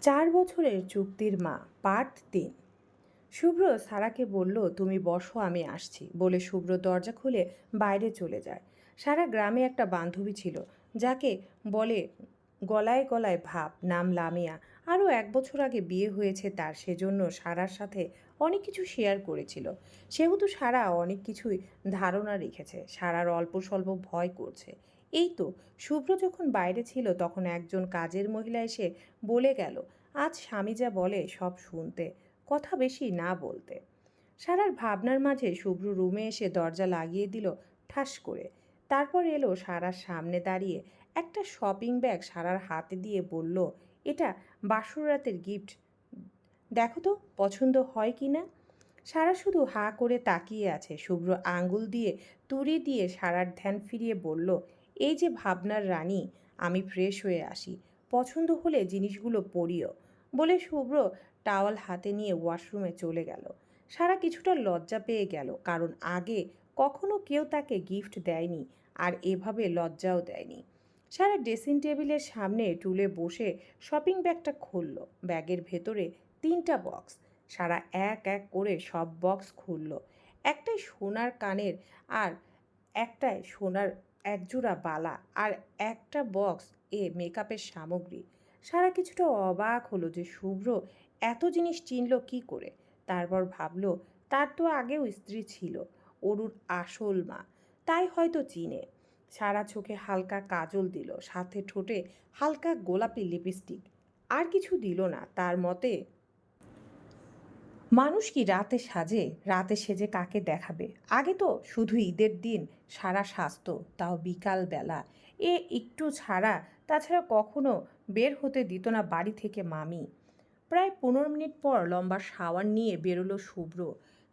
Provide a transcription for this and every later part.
চার বছরের চুক্তির মা পার্ট তিন। শুভ্র সারাকে বলল, তুমি বসো, আমি আসছি। বলে শুভ্র দরজা খুলে বাইরে চলে যায়। সারা গ্রামে একটা বান্ধবী ছিল, যাকে বলে গলায় গলায় ভাব, নাম লামিয়া। আরও এক বছর আগে বিয়ে হয়েছে তার, সেজন্য সারার সাথে অনেক কিছু শেয়ার করেছিল। সেহেতু সারা অনেক কিছুই ধারণা রেখেছে। সারার অল্প স্বল্প ভয় করছে। এই তো, শুভ্র যখন বাইরে ছিল তখন একজন কাজের মহিলা এসে বলে গেল, আজ স্বামী যা বলে সব শুনতে, কথা বেশি না বলতে। সারার ভাবনার মাঝে শুভ্র রুমে এসে দরজা লাগিয়ে দিল ঠাস করে। তারপর এলো সারার সামনে দাঁড়িয়ে একটা শপিং ব্যাগ সারার হাতে দিয়ে বলল, এটা বাসর রাতের গিফট। দেখো তো, পছন্দ হয় কি না? সারা শুধু হা করে তাকিয়ে আছে। শুভ্র আঙ্গুল দিয়ে, তুড়ি দিয়ে সারার ধ্যান ফিরিয়ে বলল এই যে ভাবনার রানী, আমি ফ্রেশ হয়ে আসি। পছন্দ হলে জিনিসগুলো পরিও। বলে শুভ্র টাওয়াল হাতে নিয়ে ওয়াশরুমে চলে গেল। সারা কিছুটা লজ্জা পেয়ে গেল, কারণ আগে কখনো কেউ তাকে গিফট দেয়নি আর এভাবে লজ্জাও দেয়নি। সারা ড্রেসিং টেবিলের সামনে টুলে বসে শপিং ব্যাগটা খুলল। ব্যাগের ভেতরে তিনটা বক্স সারা এক এক করে সব বক্স খুলল। একটাই সোনার কানের আর একটায় সোনার একজোড়া বালা আর একটা বক্স এ মেকআপের সামগ্রী। সারা কিছুটা অবাক হলো যে শুভ্র এত জিনিস চিনল কি করে? তারপর ভাবলো, তার তো আগেও স্ত্রী ছিল, অরুর আসল মা, তাই হয়তো চিনে। সারা চোখে হালকা কাজল দিল, সাথে ঠোঁটে হালকা গোলাপি লিপস্টিক। আর কিছু দিল না, তার মতে মানুষ কি রাতে সাজে, রাতে সেজে কাকে দেখাবে? আগে তো শুধু ঈদের দিন সারা স্বাস্থ্য তাও বিকাল বেলা। এ একটু ছাড়া, তাছাড়া কখনো বের হতে দিত না বাড়ি থেকে মামি। প্রায় পনেরো মিনিট পর লম্বা শাওয়ার নিয়ে বেরোলো শুভ্র।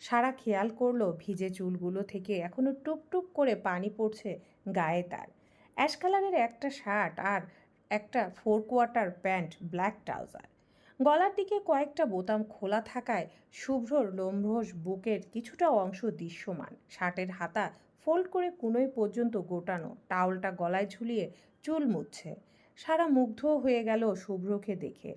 সারা খেয়াল করল ভিজে চুলগুলো থেকে এখনও টুপ টুপ করে পানি পড়ছে গায়ে তার। অ্যাশ কালারের একটা শার্ট আর একটা four quarter pant, black trouser. গলার দিকে কয়েকটা বোতাম খোলা থাকায় শুভ্রর লোমঘোষ বুকের কিছুটা অংশ দৃশ্যমান। শার্টের হাতা ফোল্ড করে কুনোই পর্যন্ত গোটানো, টাওলটা গলায় ঝুলিয়ে চুল মুচ্ছে। সারা মুগ্ধ হয়ে গেল শুভ্রকে দেখে।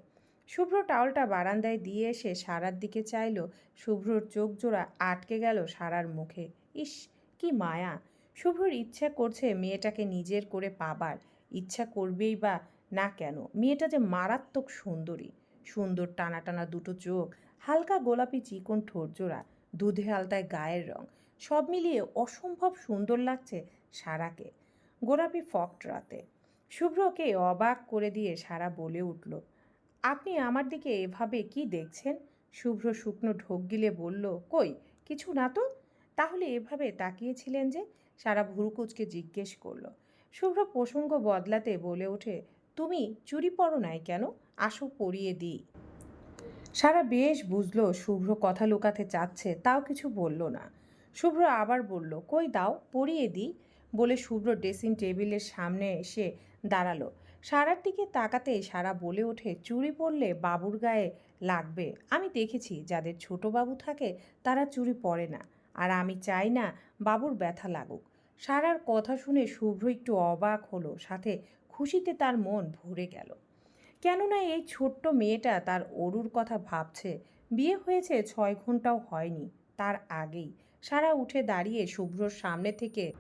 শুভ্র টাওলটা বারান্দায় দিয়ে এসে সারার দিকে চাইল। শুভ্রর চোখ জোড়া আটকে গেল সারার মুখে। ইস, কি মায়া! শুভ্রর ইচ্ছা করছে মেয়েটাকে নিজের করে পাবার। ইচ্ছা করবেই বা না কেন, মেয়েটা যে মারাত্মক সুন্দরী। সুন্দর টানা টানা দুটো চোখ, হালকা গোলাপি চিকন ঠোঁটজোড়া দুধে আলতায় গায়ের রং, সব মিলিয়ে অসম্ভব সুন্দর লাগছে সারাকে। গোলাপি ফকট রাতে। শুভ্রকে অবাক করে দিয়ে সারা বলে উঠল, আপনি আমার দিকে এভাবে কি দেখছেন? শুভ্র শুকনো ঢোক গিলে বলল, কই, কিছু না তো? তাহলে এভাবে তাকিয়েছিলেন যে? সারা ভুরুকুচকে জিজ্ঞেস করল। শুভ্র প্রসঙ্গ বদলাতে বলে ওঠে তুমি চুরি পরো নাই কেন? আসো পরিয়ে দিই। সারা বেশ বুঝলো শুভ্র কথা লুকাতে চাচ্ছে, তাও কিছু বলল না। শুভ্র আবার বলল, কই দাও, পরিয়ে দিই, বলে শুভ্র ড্রেসিং টেবিলের সামনে এসে দাঁড়াল। সারার দিকে তাকাতে সারা বলে ওঠে, চুরি পরলে বাবুর গায়ে লাগবে। আমি দেখেছি যাদের ছোট বাবু থাকে তারা চুরি পরে না, আর আমি চাই না বাবুর ব্যথা লাগুক। সারার কথা শুনে শুভ্র একটু অবাক হলো, সাথে খুশিতে তার মন ভরে গেল। কেননা এই ছোট্ট মেয়েটা তার অরুর কথা ভাবছে, বিয়ে হয়েছে ছয় ঘন্টাও হয়নি, তার আগেই। সারা উঠে দাঁড়িয়ে শুভ্রর সামনে থেকে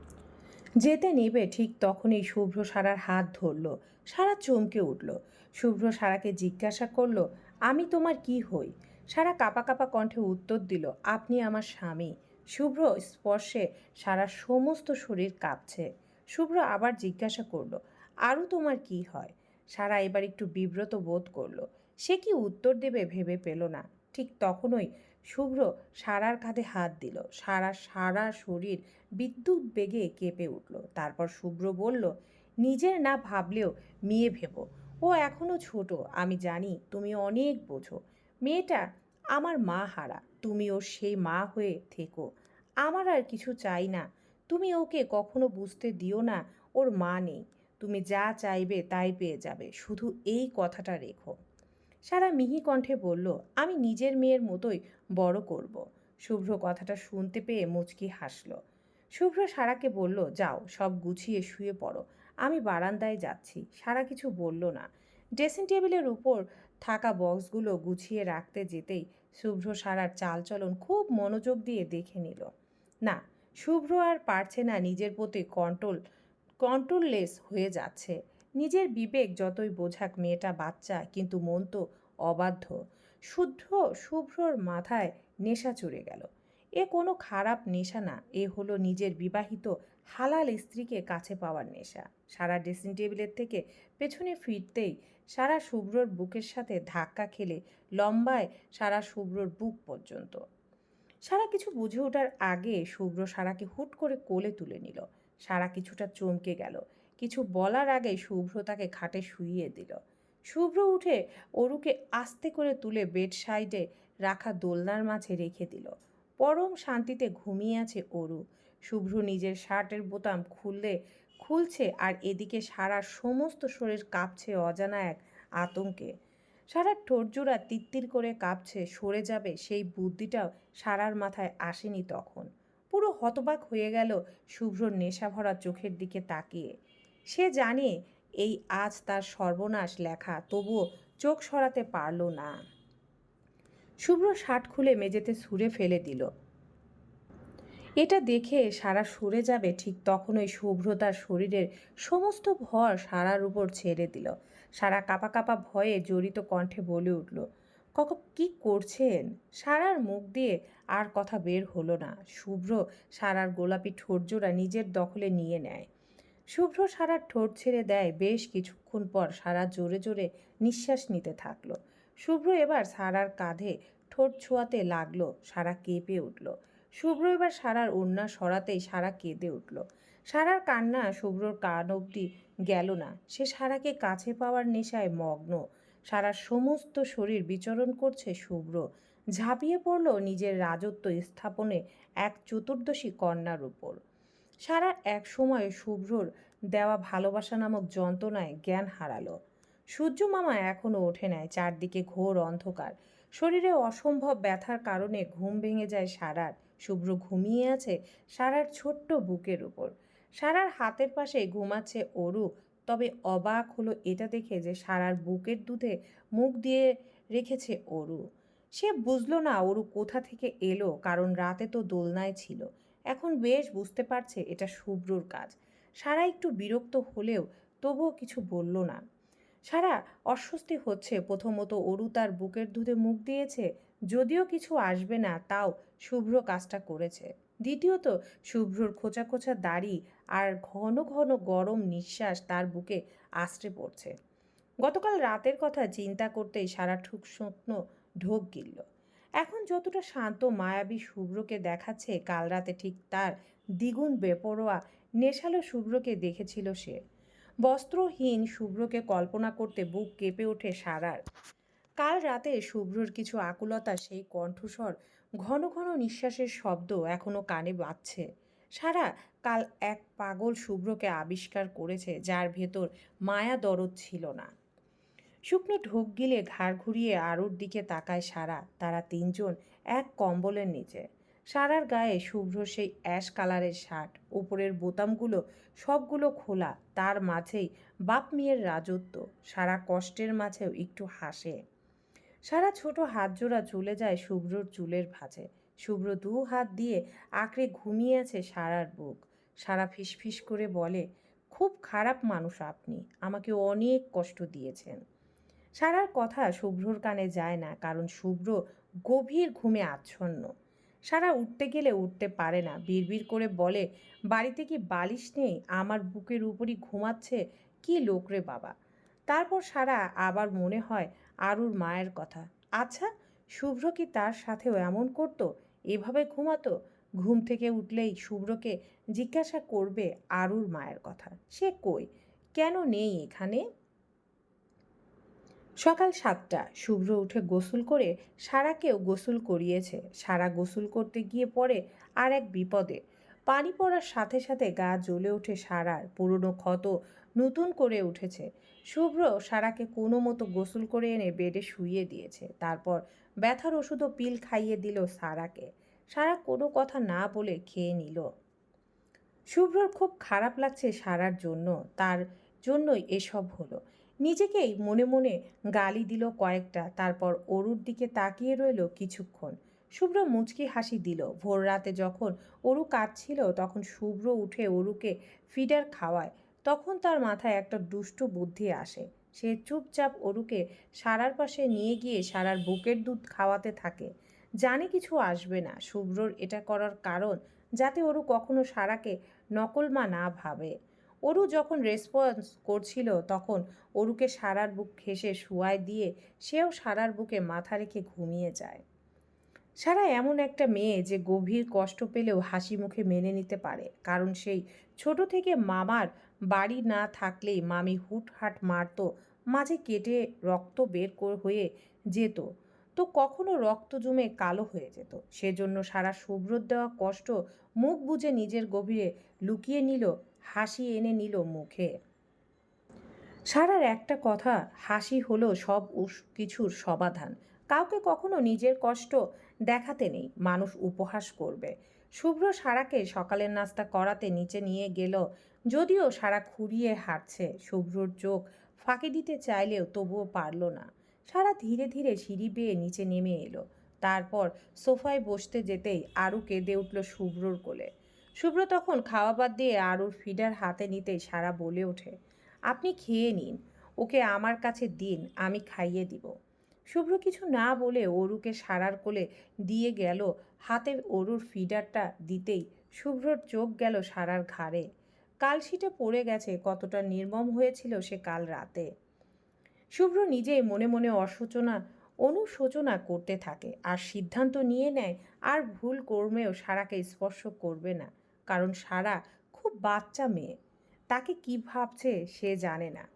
যেতে নেবে ঠিক তখনই শুভ্র সারার হাত ধরল, সারা চমকে উঠল। শুভ্র সারাকে জিজ্ঞাসা করল, আমি তোমার কি হই? সারা কাপা কাপা কণ্ঠে উত্তর দিল, আপনি আমার স্বামী। শুভ্র স্পর্শে সারা সমস্ত শরীর কাঁপছে। শুভ্র আবার জিজ্ঞাসা করল আরও তোমার কি হয়? সারা এবার একটু বিব্রত বোধ করল। সে কি উত্তর দেবে ভেবে পেল না। ঠিক তখনই শুভ্র সারার কাঁধে হাত দিল। সারা সারা শরীর বিদ্যুৎ বেগে কেঁপে উঠল। তারপর শুভ্র বলল, নিজের না ভাবলেও মেয়ে ভেবো। ও এখনও ছোট, আমি জানি তুমি অনেক বোঝো। মেয়েটা আমার মা হারা, তুমি ওর সেই মা হয়ে থেকো। আমার আর কিছু চাই না। তুমি ওকে কখনো বুঝতে দিও না, ওর মা নেই। তুমি যা চাইবে তাই পেয়ে যাবে, শুধু এই কথাটা রেখো। সারা মিহি কণ্ঠে বলল, আমি নিজের মেয়ের মতোই বড় করব। শুভ্র কথাটা শুনতে পেয়ে মুচকি হাসল। শুভ্র সারাকে বলল, যাও, সব গুছিয়ে শুয়ে পড়ো। আমি বারান্দায় যাচ্ছি। সারা কিছু বলল না। ড্রেসিং টেবিলের উপর থাকা বক্সগুলো গুছিয়ে রাখতে যেতেই শুভ্র সারার চালচলন খুব মনোযোগ দিয়ে দেখে নিল। না, শুভ্র আর পারছে না নিজের প্রতি কন্ট্রোল কন্ট্রোললেস হয়ে যাচ্ছে। নিজের বিবেক যতই বোঝাক, মেয়েটা বাচ্চা, কিন্তু মন তো অবাধ্য। শুদ্ধ, শুভ্রর মাথায় নেশা চড়ে গেল। এ কোনো খারাপ নেশা না, এ হলো নিজের বিবাহিত হালাল স্ত্রীকে কাছে পাওয়ার নেশা। সারা ড্রেসিং টেবিলের থেকে পেছনে ফিরতেই সারা শুভ্রর বুকের সাথে ধাক্কা খেলে লম্বায় সারা শুভ্রর বুক পর্যন্ত। সারা কিছু বুঝে ওঠার আগে শুভ্র সারাকে হুট করে কোলে তুলে নিল। সারা কিছুটা চমকে গেল। কিছু বলার আগে শুভ্র তাকে খাটে শুইয়ে দিল। শুভ্র উঠে অরুকে আস্তে করে তুলে বেড সাইডে রাখা দোলনার মাঝে রেখে দিল। পরম শান্তিতে ঘুমিয়ে আছে অরু। শুভ্র নিজের শার্টের বোতাম খুললে খুলছে আর এদিকে সারা সমস্ত শরীর কাঁপছে অজানা এক আতঙ্কে। সারা ঠোঁটজোড়া তিত্তির করে কাঁপছে, সরে যাবে সেই বুদ্ধিটাও সারার মাথায় আসেনি তখন। পুরো হতবাক হয়ে গেল শুভ্রর নেশা ভরা চোখের দিকে তাকিয়ে। সে জানে এই আজ তার সর্বনাশ লেখা, তবুও চোখ সরাতে পারল না। শুভ্র শার্ট খুলে মেঝেতে ছুঁড়ে ফেলে দিল। এটা দেখে সারা সরে যাবে ঠিক তখনই শুভ্র তার শরীরের সমস্ত ভর সারার উপর ছেড়ে দিল। সারা কাপা কাপা ভয়ে জড়িত কণ্ঠে বলে উঠল কক কি করছেন? সারার মুখ দিয়ে আর কথা বের হলো না। শুভ্র সারার গোলাপি ঠোঁটজোড়া নিজের দখলে নিয়ে নেয়। শুভ্র সারার ঠোঁট ছেড়ে দেয়। বেশ কিছুক্ষণ পর সারা জোরে জোরে নিঃশ্বাস নিতে থাকল। শুভ্র এবার সারার কাঁধে ঠোঁট ছোঁয়াতে লাগল। সারা কেঁপে উঠল। শুভ্র এবার সারার ওড়না সরাতেই সারা কেঁদে উঠল। সারার কান্না শুভ্রর কান অবধি গেল না। সে সারাকে কাছে পাওয়ার নেশায় মগ্ন। সারার সমস্ত শরীর বিচরণ করছে শুভ্র। ঝাঁপিয়ে পড়ল নিজের রাজত্ব স্থাপনে এক চতুর্দশী কন্যার উপর। সারা এক সময় শুভ্রর দেওয়া ভালোবাসা নামক যন্ত্রণায় জ্ঞান হারালো। সূর্য মামা এখনও ওঠে নেয় চারদিকে ঘোর অন্ধকার। শরীরে অসম্ভব ব্যথার কারণে ঘুম ভেঙে যায় সারার। শুভ্র ঘুমিয়ে আছে সারার ছোট্ট বুকের উপর। সারার হাতের পাশে ঘুমাচ্ছে অরু তবে অবাক হলো এটা দেখে যে সারার বুকের দুধে মুখ দিয়ে রেখেছে অরু। সে বুঝলো না অরু কোথা থেকে এলো, কারণ রাতে তো দোলনায় ছিল। এখন বেশ বুঝতে পারছে এটা শুভ্রর কাজ। সারা একটু বিরক্ত হলেও তবুও কিছু বলল না। সারা অস্বস্তি হচ্ছে, প্রথমত অরু তার বুকের দুধে মুখ দিয়েছে, যদিও কিছু আসবে না, তাও শুভ্র কাজটা করেছে। দ্বিতীয়ত, শুভ্রর খোঁচা খোঁচা দাড়ি আর ঘন ঘন গরম নিঃশ্বাস তার বুকে আশ্রে পড়ছে। গতকাল রাতের কথা চিন্তা করতেই সারা ঠুক শুকনো ঢোক গিলল। এখন যতটা শান্ত, মায়াবী শুভ্রকে দেখাচ্ছে, কাল রাতে ঠিক তার দ্বিগুণ বেপরোয়া, নেশালো শুভ্রকে দেখেছিল সে। বস্ত্রহীন শুভ্রকে কল্পনা করতে বুক কেঁপে ওঠে সারার। কাল রাতে শুভ্রর কিছু আকুলতা সেই কণ্ঠস্বর, ঘন ঘন নিঃশ্বাসের শব্দ এখনও কানে বাজছে। সারা কাল এক পাগল শুভ্রকে আবিষ্কার করেছে, যার ভেতর মায়া দরদ ছিল না। শুকনো ঢোক গিলে ঘাড় ঘুরিয়ে আরুর দিকে তাকায় সারা। তারা তিনজন এক কম্বলের নিচে। সারার গায়ে শুভ্র সেই অ্যাশ কালারের শার্ট। উপরের বোতামগুলো সবগুলো খোলা। তার মাঝেই বাপ মেয়ের রাজত্ব। সারা কষ্টের মাঝেও একটু হাসে। সারা ছোট হাত জোড়া চলে যায় শুভ্রর চুলের ভাঁজে। শুভ্র দু হাত দিয়ে আঁকড়ে ঘুমিয়ে আছে সারার বুক। সারা ফিসফিস করে বলে, খুব খারাপ মানুষ আপনি, আমাকে অনেক কষ্ট দিয়েছেন। সারার কথা শুভ্রর কানে যায় না, কারণ শুভ্র গভীর ঘুমে আচ্ছন্ন। সারা উঠতে গেলে উঠতে পারে না, বিড়বিড় করে বলে, বাড়িতে কি বালিশ নেই? আমার বুকের উপরই ঘুমাচ্ছে? কি লোক রে বাবা? তারপর সারা আবার মনে হয় আরুর মায়ের কথা আচ্ছা শুভ্র কি তার সাথেও এমন করতো? এভাবে ঘুমাতো? ঘুম থেকে উঠলেই শুভ্রকে জিজ্ঞাসা করবে আরুর মায়ের কথা। সে কই? কেন নেই এখানে? সকাল সাতটা, শুভ্র উঠে গোসল করে সারাকেও গোসল করিয়েছে। সারা গোসল করতে গিয়ে পড়ে আর এক বিপদে। পানি পড়ার সাথে সাথে গা জ্বলে ওঠে সারার। পুরনো ক্ষত নতুন করে উঠেছে। শুভ্র সারাকে কোনো মতো গোসল করে এনে বেডে শুইয়ে দিয়েছে। তারপর ব্যথার ওষুধও পিল খাইয়ে দিল সারাকে। সারা কোনো কথা না বলে খেয়ে নিল। শুভ্রর খুব খারাপ লাগছে সারার জন্য, তার জন্যই এসব হলো। নিজেকেই মনে মনে গালি দিল কয়েকটা, তারপর অরুর দিকে তাকিয়ে রইল কিছুক্ষণ। শুভ্র মুচকি হাসি দিল। ভোর রাতে যখন অরু কাঁদছিল, তখন শুভ্র উঠে অরুকে ফিডার খাওয়ায়। তখন তার মাথায় একটা দুষ্টু বুদ্ধি আসে। সে চুপচাপ অরুকে সারার পাশে নিয়ে গিয়ে সারার বুকের দুধ খাওয়াতে থাকে। জানে কিছু আসবে না। শুভ্রর এটা করার কারণ যাতে অরু কখনো সারাকে নকলমা না ভাবে। অরু যখন রেসপন্স করছিল তখন অরুকে সারার বুক ঘেঁষে শুয়ায় দিয়ে সেও সারার বুকে মাথা রেখে ঘুমিয়ে যায়। সারা এমন একটা মেয়ে যে গভীর কষ্ট পেলেও হাসি মুখে মেনে নিতে পারে। কারণ সেই ছোট থেকে মামার বাড়ি না থাকলেই মামি হুটহাট মারতো, মাঝে কেটে রক্ত বের হয়ে যেত। তো কখনো রক্ত জমে কালো হয়ে যেত। সেজন্য সারা শুভ্রর দেওয়া কষ্ট মুখ বুজে নিজের গভীরে লুকিয়ে নিল, হাসি এনে নিল মুখে। সারার একটা কথা, হাসি হলো সব কিছুর সমাধান। কাউকে কখনো নিজের কষ্ট দেখাতে নেই, মানুষ উপহাস করবে। শুভ্র সারাকে সকালের নাস্তা করাতে নিচে নিয়ে গেল, যদিও সারা খুঁড়িয়ে হাঁটছে। শুভ্রর চোখ ফাঁকি দিতে চাইলেও তবুও পারল না। সারা ধীরে ধীরে সিঁড়ি বেয়ে নিচে নেমে এলো। তারপর সোফায় বসতে যেতেই আরও কেঁদে উঠল শুভ্রর কোলে। শুভ্র তখন খাওয়া বাদ দিয়ে আরুর ফিডার হাতে নিতেই সারা বলে ওঠে, আপনি খেয়ে নিন, ওকে আমার কাছে দিন, আমি খাইয়ে দিব। শুভ্র কিছু না বলে অরুকে সারার কোলে দিয়ে গেল, হাতে অরুর ফিডারটা দিতেই শুভ্রর চোখ গেল সারার ঘাড়ে। কালশিটে পড়ে গেছে, কতটা নির্মম হয়েছিল সে কাল রাতে। শুভ্র নিজেই মনে মনে অসূচনা, অনুশোচনা করতে থাকে আর সিদ্ধান্ত নিয়ে নেয় আর ভুল কর্মেও সারাকে স্পর্শ করবে না। কারণ সারা খুব বাচ্চা মেয়ে। তাকে কি ভাবছে সে জানে না।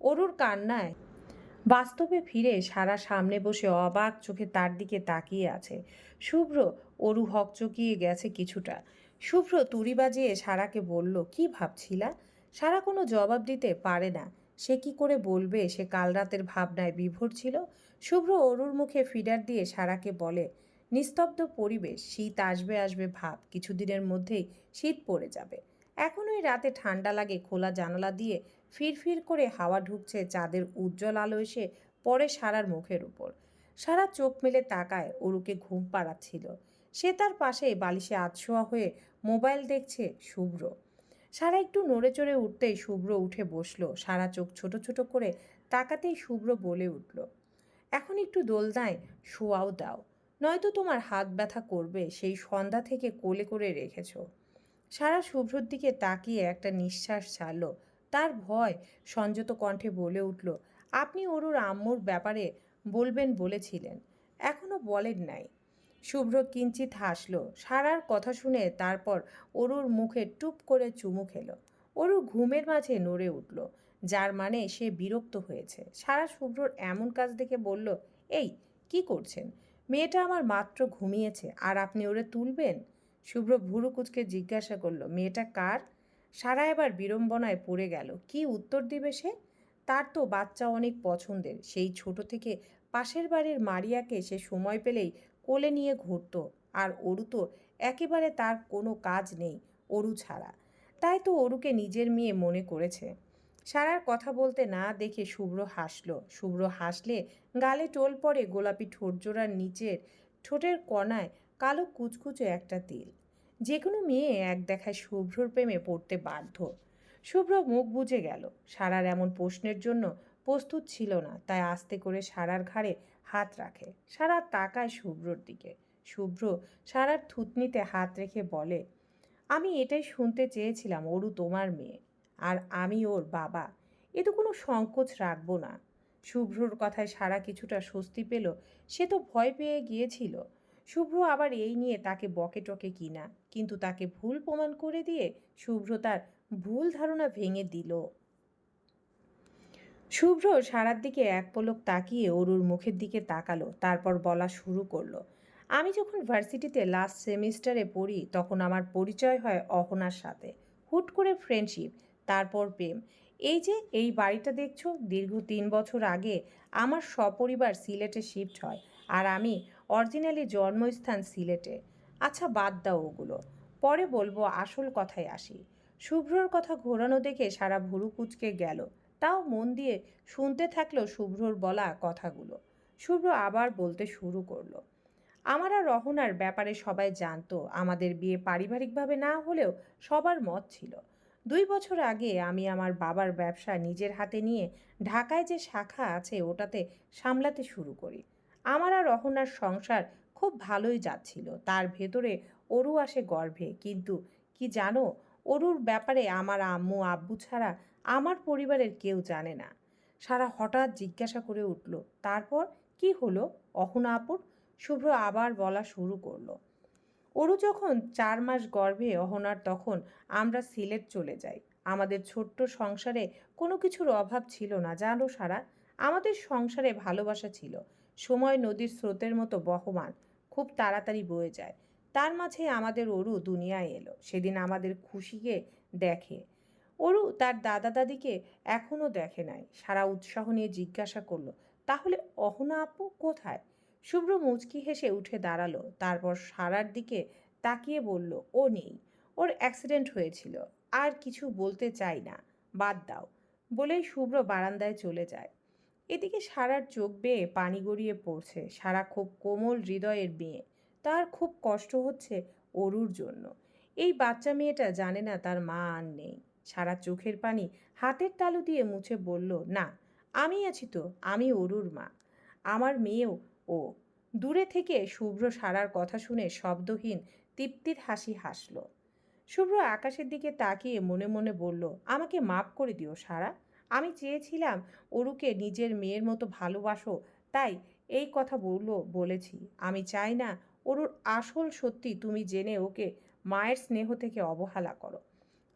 অরুর কান্নায় বাস্তবে ফিরে সারা সামনে বসে অবাক চোখে তার দিকে তাকিয়ে আছে। শুভ্র, অরু হকচকিয়ে গেছে কিছুটা। শুভ্র তুড়ি বাজিয়ে সারাকে বলল, কি ভাবছিলা? সারা কোনো জবাব দিতে পারে না। সে কি করে বলবে? সে কাল রাতের ভাবনায় বিভোর ছিল। শুভ্র অরুর মুখে ফিডার দিয়ে সারাকে বলে, নিস্তব্ধ পরিবেশ, শীত আসবে আসবে ভাব, কিছুদিনের মধ্যেই শীত পড়ে যাবে। এখন ওই রাতে ঠান্ডা লাগে খোলা জানালা দিয়ে ফিরফির করে হাওয়া ঢুকছে চাঁদের উজ্জ্বল আলো এসে পড়ে সারার মুখের উপর। সারা চোখ মেলে তাকায় অরুকে ঘুম পাড়াচ্ছিল। সে তার পাশে বালিশে আতশোয়া হয়ে মোবাইল দেখছে শুভ্র। সারা একটু নড়ে চড়ে উঠতেই শুভ্র উঠে বসল। সারা চোখ ছোট ছোট করে তাকাতেই শুভ্র বলে উঠল, এখন একটু দোলনায় শোয়াও দাও, নয়তো তোমার হাত ব্যথা করবে, সেই সন্ধ্যা থেকে কোলে করে রেখেছ। সারা শুভ্রর দিকে তাকিয়ে একটা নিঃশ্বাস ছাড়ল। তার ভয় সংযত কণ্ঠে বলে উঠল, আপনি অরুর আম্মুর ব্যাপারে বলবেন বলেছিলেন এখনও বলেন নাই। শুভ্র কিঞ্চিত হাসল। সারার কথা শুনে তারপর অরুর মুখে টুপ করে চুমু খেলো। অরুর ঘুমের মাঝে নড়ে উঠল, যার মানে সে বিরক্ত হয়েছে। সারা শুভ্রর এমন কাজ দেখে বলল, এই, কি করছেন? মেয়েটা আমার মাত্র ঘুমিয়েছে, আর আপনি ওরে তুলবেন? শুভ্র ভুরু কুচকে জিজ্ঞাসা করল, মেয়েটা কার? সারা এবার বিড়ম্বনায় পড়ে গেল, কি উত্তর দিবে সে? তার তো বাচ্চা অনেক পছন্দের, সেই ছোট থেকে পাশের বাড়ির মারিয়াকে সে সময় পেলেই কোলে নিয়ে ঘুরত, আর অরু তো একেবারে তার কোনো কাজ নেই, অরু ছাড়া। তাই তো অরুকে নিজের মেয়ে মনে করেছে। সারার কথা বলতে না দেখে শুভ্র হাসলো। শুভ্র হাসলে গালে টোল পড়ে গোলাপি ঠোঁটজোড়ার নিচের ঠোঁটের কণায় কালো কুচকুচো একটা তিল। যে কোনো মেয়ে এক দেখায় শুভ্রর প্রেমে পড়তে বাধ্য। শুভ্র মুখ বুজে গেল। সারার এমন প্রশ্নের জন্য প্রস্তুত ছিল না, তাই আস্তে করে সারার ঘাড়ে হাত রাখে। সারা তাকায় শুভ্রর দিকে। শুভ্র সারার থুতনিতে হাত রেখে বলে, আমি এটাই শুনতে চেয়েছিলাম অরু তোমার মেয়ে, আর আমি ওর বাবা। এ তো কোনো সংকোচ রাখব না। শুভ্রর কথায় সারা কিছুটা স্বস্তি পেল, সে তো ভয় পেয়ে গিয়েছিল। শুভ্র আবার এই নিয়ে তাকে বকে টকে কিনা, কিন্তু তাকে ভুল প্রমাণ করে দিয়ে শুভ্র তার ভুল ধারণা ভেঙে দিল। শুভ্র সারার দিকে এক পলক তাকিয়ে অরুর মুখের দিকে তাকালো, তারপর বলা শুরু করল, আমি যখন ভার্সিটিতে লাস্ট সেমিস্টারে পড়ি, তখন আমার পরিচয় হয় অহনার সাথে। হুট করে ফ্রেন্ডশিপ তারপর প্রেম। এই যে, এই বাড়িটা দেখছ, দীর্ঘ তিন বছর আগে আমার সপরিবার সিলেটে শিফট হয় আর আমি অরিজিনালি জন্মস্থান সিলেটে। আচ্ছা বাদ দাও ওগুলো। পরে বলব আসল কথায় আসি। শুভ্রর কথা ঘোরানো দেখে সারা ভুরু কুচকে গেল। তাও মন দিয়ে শুনতে থাকল শুভ্রর বলা কথাগুলো। শুভ্র আবার বলতে শুরু করল, আমার আর রহনার ব্যাপারে সবাই জানতো, আমাদের বিয়ে পারিবারিকভাবে না হলেও সবার মত ছিল। দুই বছর আগে আমি আমার বাবার ব্যবসা নিজের হাতে নিয়ে ঢাকায় যে শাখা আছে ওটাতে সামলাতে শুরু করি। আমার আর রহনার সংসার খুব ভালোই যাচ্ছিল, তার ভেতরে অরু আসে গর্ভে, কিন্তু কি জানো, অরুর ব্যাপারে আমার আম্মু আব্বু ছাড়া আমার পরিবারের কেউ জানে না। সারা হঠাৎ জিজ্ঞাসা করে উঠল, তারপর কি হলো? অহনা আপুর? শুভ্র আবার বলা শুরু করল অরু যখন চার মাস গর্ভে অহনার তখন আমরা সিলেট চলে যাই। আমাদের ছোট্ট সংসারে কোনো কিছুর অভাব ছিল না, জানো সারা? আমাদের সংসারে ভালোবাসা ছিল। সময় নদীর স্রোতের মতো বহমান, খুব তাড়াতাড়ি বয়ে যায়। তার মাঝে আমাদের অরু দুনিয়ায় এলো। সেদিন আমাদের খুশিকে দেখে অরু তার দাদা দাদিকে এখনও দেখে নাই। সারা উৎসাহ নিয়ে জিজ্ঞাসা করল, তাহলে অহনা আপু কোথায়? শুভ্র মুচকি হেসে উঠে দাঁড়াল, তারপর সারার দিকে তাকিয়ে বলল, ও নেই, ওর অ্যাক্সিডেন্ট হয়েছিল, আর কিছু বলতে চাই না, বাদ দাও। বলেই শুভ্র বারান্দায় চলে যায়। এদিকে সারার চোখ বেয়ে পানি গড়িয়ে পড়ছে, সারা খুব কোমল হৃদয়ের মেয়ে। তার খুব কষ্ট হচ্ছে অরুর জন্য। এই বাচ্চা মেয়েটা জানে না তার মা আর নেই। সারা চোখের পানি হাতের তালু দিয়ে মুছে বলল, না, আমি আছি তো, আমি অরুর মা। আমার মেয়েও ও। দূরে থেকে শুভ্র সারার কথা শুনে শব্দহীন, তৃপ্তির হাসি হাসল। শুভ্র আকাশের দিকে তাকিয়ে মনে মনে বলল, আমাকে মাপ করে দিও সারা। আমি চেয়েছিলাম অরুকে নিজের মেয়ের মতো ভালোবাসো, তাই এই কথা বলল, বলেছি। আমি চাই না অরুর আসল সত্যি তুমি জেনে ওকে মায়ের স্নেহ থেকে অবহেলা করো।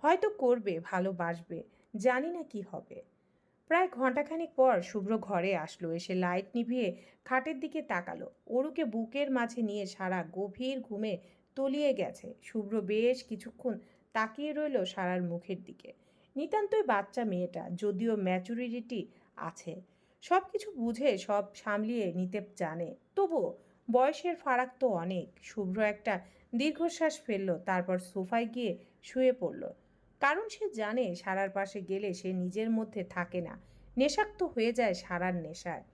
হয়তো করবে, ভালোবাসবে, জানি না কি হবে। প্রায় ঘন্টাখানিক পর শুভ্র ঘরে আসলো, এসে লাইট নিভিয়ে খাটের দিকে তাকালো। অরুকে বুকের মাঝে নিয়ে সারা গভীর ঘুমে তলিয়ে গেছে। শুভ্র বেশ কিছুক্ষণ তাকিয়ে রইল সারার মুখের দিকে। নিতান্তই বাচ্চা মেয়েটা, যদিও ম্যাচুরিটি আছে। সব কিছু বুঝে, সব সামলিয়ে নিতে জানে। তবুও বয়সের ফারাক তো অনেক। শুভ্র একটা দীর্ঘশ্বাস ফেলল, তারপর সোফায় গিয়ে শুয়ে পড়ল। কারণ সে জানে সারার পাশে গেলে সে নিজের মধ্যে থাকে না। নেশাক্ত হয়ে যায় সারার নেশায়।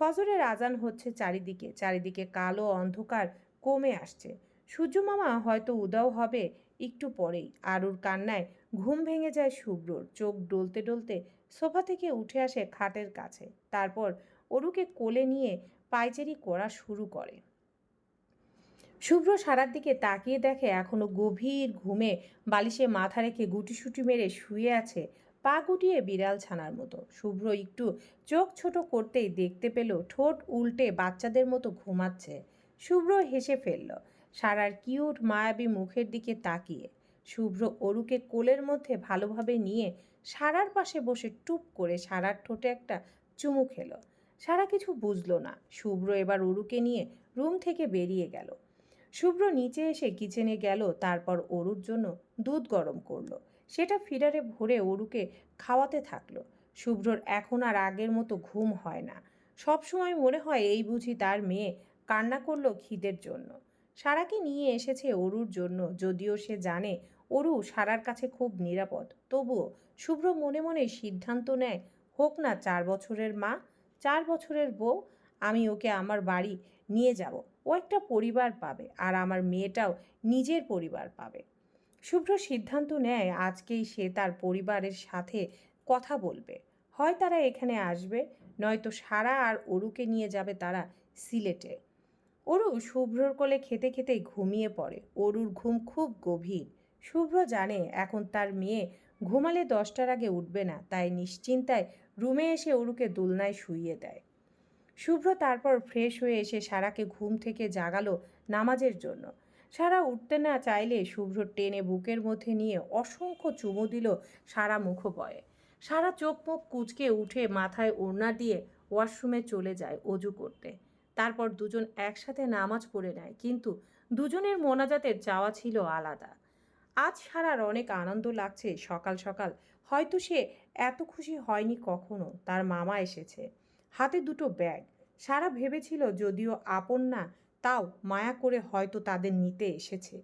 ফজরের আজান হচ্ছে চারিদিকে চারিদিকে কালো অন্ধকার কমে আসছে। সূর্যমামা হয়তো উদাও হবে একটু পরেই। আরুর কান্নায় ঘুম ভেঙে যায় শুভ্রর চোখ ডলতে ডলতে সোফা থেকে উঠে আসে খাটের কাছে। তারপর অরুকে কোলে নিয়ে পায়চারি করা শুরু করে। শুভ্র সারার দিকে তাকিয়ে দেখে এখনও গভীর ঘুমে বালিশে মাথা রেখে গুটিসুটি মেরে শুয়ে আছে পা গুটিয়ে বিড়াল ছানার মতো। শুভ্র একটু চোখ ছোট করতেই দেখতে পেল ঠোঁট উল্টে বাচ্চাদের মতো ঘুমাচ্ছে। শুভ্র হেসে ফেলল, সারার কিউট মায়াবী মুখের দিকে তাকিয়ে। শুভ্র অরুকে কোলের মধ্যে ভালোভাবে নিয়ে সারার পাশে বসে টুপ করে সারার ঠোঁটে একটা চুমু খেলো। সারা কিছু বুঝলো না। শুভ্র এবার অরুকে নিয়ে রুম থেকে বেরিয়ে গেল। শুভ্র নিচে এসে কিচেনে গেল, তারপর অরুর জন্য দুধ গরম করল। সেটা ফিডারে ভরে অরুকে খাওয়াতে থাকল। শুভ্রর এখন আর আগের মতো ঘুম হয় না। সব সময় মনে হয় এই বুঝি তার মেয়ে কান্না করল খিদের জন্য। সারাকে নিয়ে এসেছে অরুর জন্য, যদিও সে জানে অরু সারার কাছে খুব নিরাপদ। তবুও শুভ্র মনে মনে সিদ্ধান্ত নেয়, হোক না, চার বছরের মা, চার বছরের বউ, আমি ওকে আমার বাড়ি নিয়ে যাব। ও একটা পরিবার পাবে আর আমার মেয়েটাও নিজের পরিবার পাবে। শুভ্র সিদ্ধান্ত নেয় আজকেই সে তার পরিবারের সাথে কথা বলবে। হয় তারা এখানে আসবে, নয়তো সারা আর অরুকে নিয়ে যাবে তারা সিলেটে। অরু শুভ্রর কোলে খেতে খেতেই ঘুমিয়ে পড়ে। অরুর ঘুম খুব গভীর। শুভ্র জানে এখন তার মেয়ে ঘুমালে দশটার আগে উঠবে না, তাই নিশ্চিন্তায় রুমে এসে অরুকে দোলনায় শুইয়ে দেয়। শুভ্র তারপর ফ্রেশ হয়ে এসে সারাকে ঘুম থেকে জাগালো নামাজের জন্য। সারা উঠতে না চাইলে শুভ্র টেনে বুকের মধ্যে নিয়ে অসংখ্য চুমু দিল সারা মুখবয়ে সারা চোখ মুখ কুচকে উঠে মাথায় ওড়না দিয়ে ওয়াশরুমে চলে যায় অজু করতে। তারপর দুজন একসাথে নামাজ পড়ে নেয়, কিন্তু দুজনের মোনাজাতের চাওয়া ছিল আলাদা। আজ সারার অনেক আনন্দ লাগছে সকাল সকাল। হয়তো সে এত খুশি হয়নি কখনো, তার মামা এসেছে। হাতে দুটো ব্যাগ। সারা ভেবেছিল যদিও আপন না, তাও মায়া করে হয়তো তাদের নিতে এসেছে।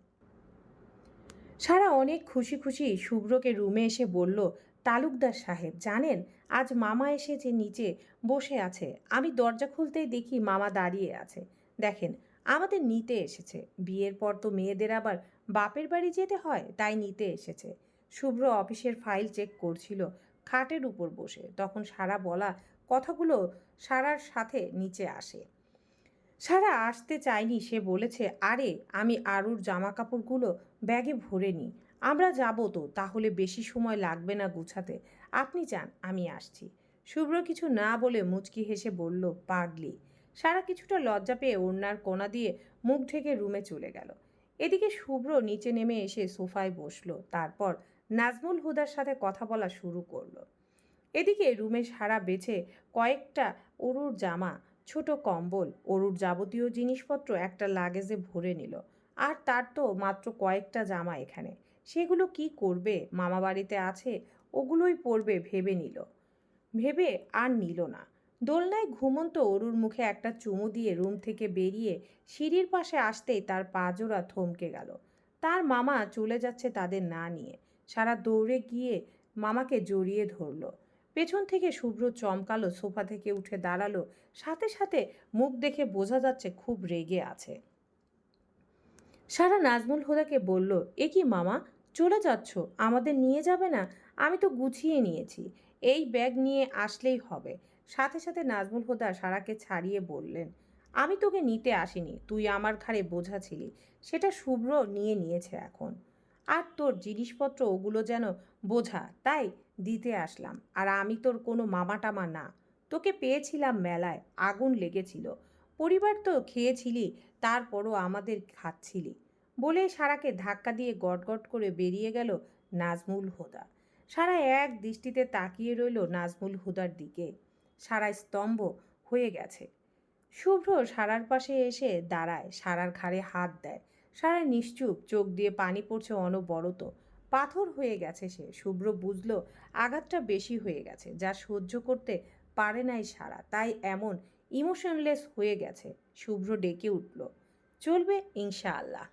সারা অনেক খুশি খুশি শুভ্রকে রুমে এসে বলল, তালুকদার সাহেব, জানেন, আজ মামা এসেছে নিচে বসে আছে, আমি দরজা খুলতেই দেখি মামা দাঁড়িয়ে আছে। দেখেন, আমাদের নিতে এসেছে। বিয়ের পর তো মেয়েদের আবার বাপের বাড়ি যেতে হয়, তাই নিতে এসেছে। শুভ্র অফিসের ফাইল চেক করছিল, খাটের উপর বসে। তখন সারা বলা কথাগুলো সারার সাথে নিচে আসে। সারা আসতে চায়নি, সে বলেছে, আরে, আমি আরুর জামা কাপড়গুলো ব্যাগে ভরে নিই। আমরা যাব তো, তাহলে বেশি সময় লাগবে না গুছাতে। আপনি যান, আমি আসছি। শুভ্র কিছু না বলে মুচকি হেসে বলল, পাগলি। সারা কিছুটা লজ্জা পেয়ে ওড়নার কোনা দিয়ে মুখ ঢেকে রুমে চলে গেল। এদিকে শুভ্র নিচে নেমে এসে সোফায় বসল, তারপর নাজমুল হুদার সাথে কথা বলা শুরু করল। এদিকে রুমে সারা বেছে কয়েকটা অরুর জামা, ছোট কম্বল, অরুর যাবতীয় জিনিসপত্র একটা লাগেজে ভরে নিল। আর তার তো মাত্র কয়েকটা জামা এখানে। সেগুলো কি করবে, মামা বাড়িতে আছে? ওগুলোই পরবে ভেবে নিল। ভেবে আর নিল না। দোলনায় ঘুমন্ত অরুর মুখে একটা চুমু দিয়ে রুম থেকে বেরিয়ে সিঁড়ির পাশে আসতেই তার পাজোড়া থমকে গেল। তার মামা চলে যাচ্ছে তাদের না নিয়ে। সারা দৌড়ে গিয়ে মামাকে জড়িয়ে ধরলো। পেছন থেকে শুভ্র চমকালো সোফা থেকে উঠে দাঁড়াল। সাথে সাথে মুখ দেখে বোঝা যাচ্ছে খুব রেগে আছে। সারা নাজমুল হুদাকে বলল, এ কি মামা, চলে যাচ্ছ? আমাদের নিয়ে যাবে না? আমি তো গুছিয়ে নিয়েছি। এই ব্যাগ নিয়ে আসলেই হবে। সাথে সাথে নাজমুল হুদা সারাকে ছাড়িয়ে বললেন, আমি তোকে নিতে আসিনি, তুই আমার ঘাড়ে বোঝা ছিলি। সেটা শুভ্র নিয়ে নিয়েছে এখন। আর তোর জিনিসপত্র ওগুলো যেন বোঝা, তাই দিতে আসলাম। আর আমি তোর কোনো মামা টামা না। তোকে পেয়েছিলাম মেলায়, আগুন লেগেছিল। পরিবার তো খেয়েছিলি, তারপরও আমাদের খাচ্ছিলি। বলে সারাকে ধাক্কা দিয়ে গটগট করে বেরিয়ে গেল নাজমুল হুদা। সারা এক দৃষ্টিতে তাকিয়ে রইল নাজমুল হুদার দিকে। সারা স্তম্ভ হয়ে গেছে। শুভ্র সারার পাশে এসে দাঁড়ায়, সারার ঘাড়ে হাত দেয়। সারা নিশ্চুপ, চোখ দিয়ে পানি পড়ছে অনবরত। পাথর হয়ে গেছে সে। শুভ্র বুঝলো আঘাতটা বেশি হয়ে গেছে, যা সহ্য করতে পারে নাই সারা, তাই এমন ইমোশনলেস হয়ে গেছে। শুভ্র ডেকে উঠল, চলবে ইনশাআল্লাহ।